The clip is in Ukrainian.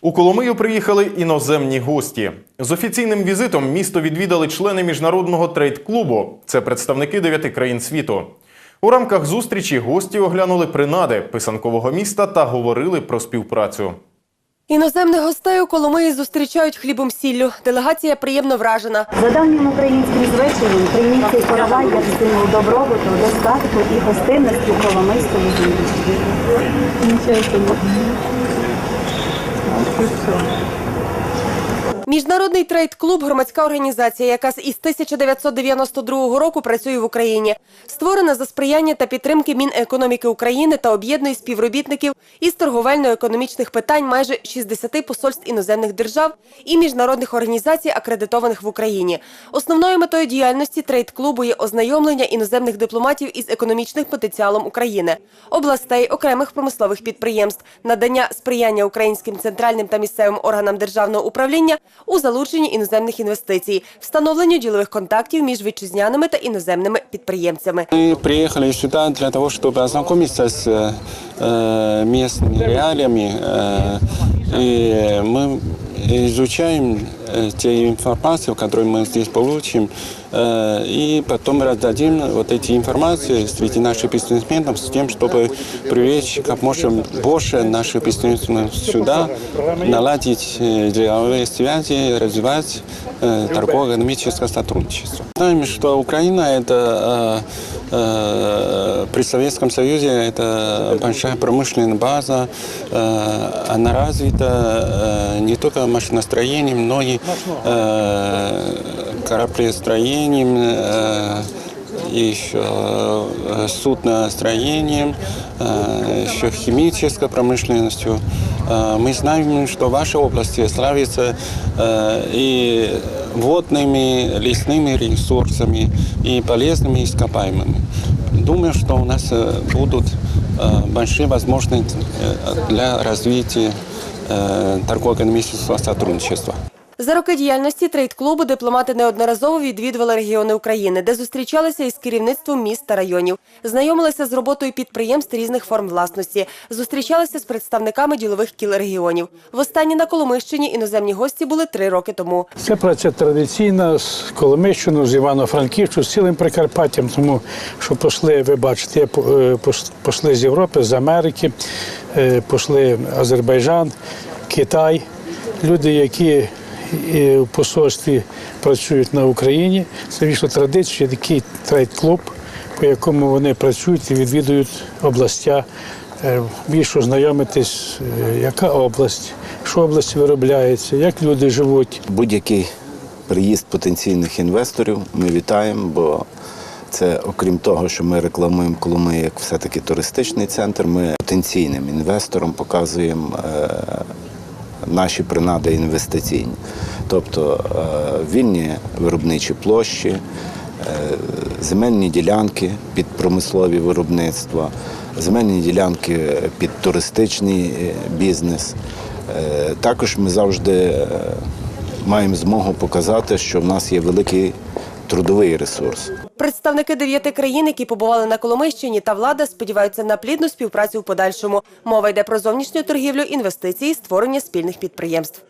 У Коломию приїхали іноземні гості. З офіційним візитом місто відвідали члени міжнародного трейд-клубу. Це представники дев'яти країн світу. У рамках зустрічі гості оглянули принади писанкового міста та говорили про співпрацю. Іноземних гостей у Коломиї зустрічають хлібом сіллю. Делегація приємно вражена. За давнім українським звичаєм прийміть цей коровай як символ добробуту, достатку і гостинності Коломийської землі. Good Міжнародний трейд-клуб громадська організація, яка із 1992 року працює в Україні. Створена за сприяння та підтримки Мінекономіки України та об'єднує співробітників із торговельно-економічних питань майже 60 посольств іноземних держав і міжнародних організацій, акредитованих в Україні. Основною метою діяльності трейд-клубу є ознайомлення іноземних дипломатів із економічним потенціалом України, областей, окремих промислових підприємств, надання сприяння українським центральним та місцевим органам державного управління у залученні іноземних інвестицій, встановленню ділових контактів між вітчизняними та іноземними підприємцями. Мы приехали сюда для того, чтобы ознакомиться с э, местными реалиями. э, и мы изучаем э, те информации, которые мы здесь получим, э, И потом раздадим вот эти информации среди наших бизнесменов с тем, чтобы привлечь как можно больше наших бизнесменов сюда, наладить э, деловые связи, развивать э, торгово-экономическое сотрудничество. Знаем, что Украина это э, э, при Советском Союзе это большая промышленная база, э, она развита э, не только машиностроением, но и э, кораблестроением, э, еще э, судностроением, э, еще химической промышленностью. Мы знаем, что ваша область славится и водными, лесными ресурсами, и полезными ископаемыми. Думаю, что у нас будут большие возможности для развития торгово-экономического сотрудничества. За роки діяльності трейд-клубу дипломати неодноразово відвідували регіони України, де зустрічалися із керівництвом міст та районів, знайомилися з роботою підприємств різних форм власності, зустрічалися з представниками ділових кіл регіонів. Востаннє на Коломийщині іноземні гості були три роки тому. Це праця традиційна з Коломийщину, з Івано-Франківську, з цілим Прикарпаттям, тому що пошли, ви бачите, є, е, пошли з Європи, з Америки, е, пошли Азербайджан, Китай. Люди, які в посольстві працюють на Україні, це війшло традиція, такий трейд-клуб, по якому вони працюють і відвідують областя. Більше знайомитись, е, яка область, що в області виробляється, як люди живуть. Будь-який приїзд потенційних інвесторів ми вітаємо, бо це окрім того, що ми рекламуємо Коломию як все-таки туристичний центр, ми потенційним інвесторам показуємо е, наші принади інвестиційні. Тобто е, вільні виробничі площі, е, земельні ділянки під промислові виробництва, земельні ділянки під туристичний е, бізнес. Також ми завжди маємо змогу показати, що в нас є великий трудовий ресурс. Представники дев'яти країн, які побували на Коломийщині, та влада сподіваються на плідну співпрацю в подальшому. Мова йде про зовнішню торгівлю, інвестиції, створення спільних підприємств.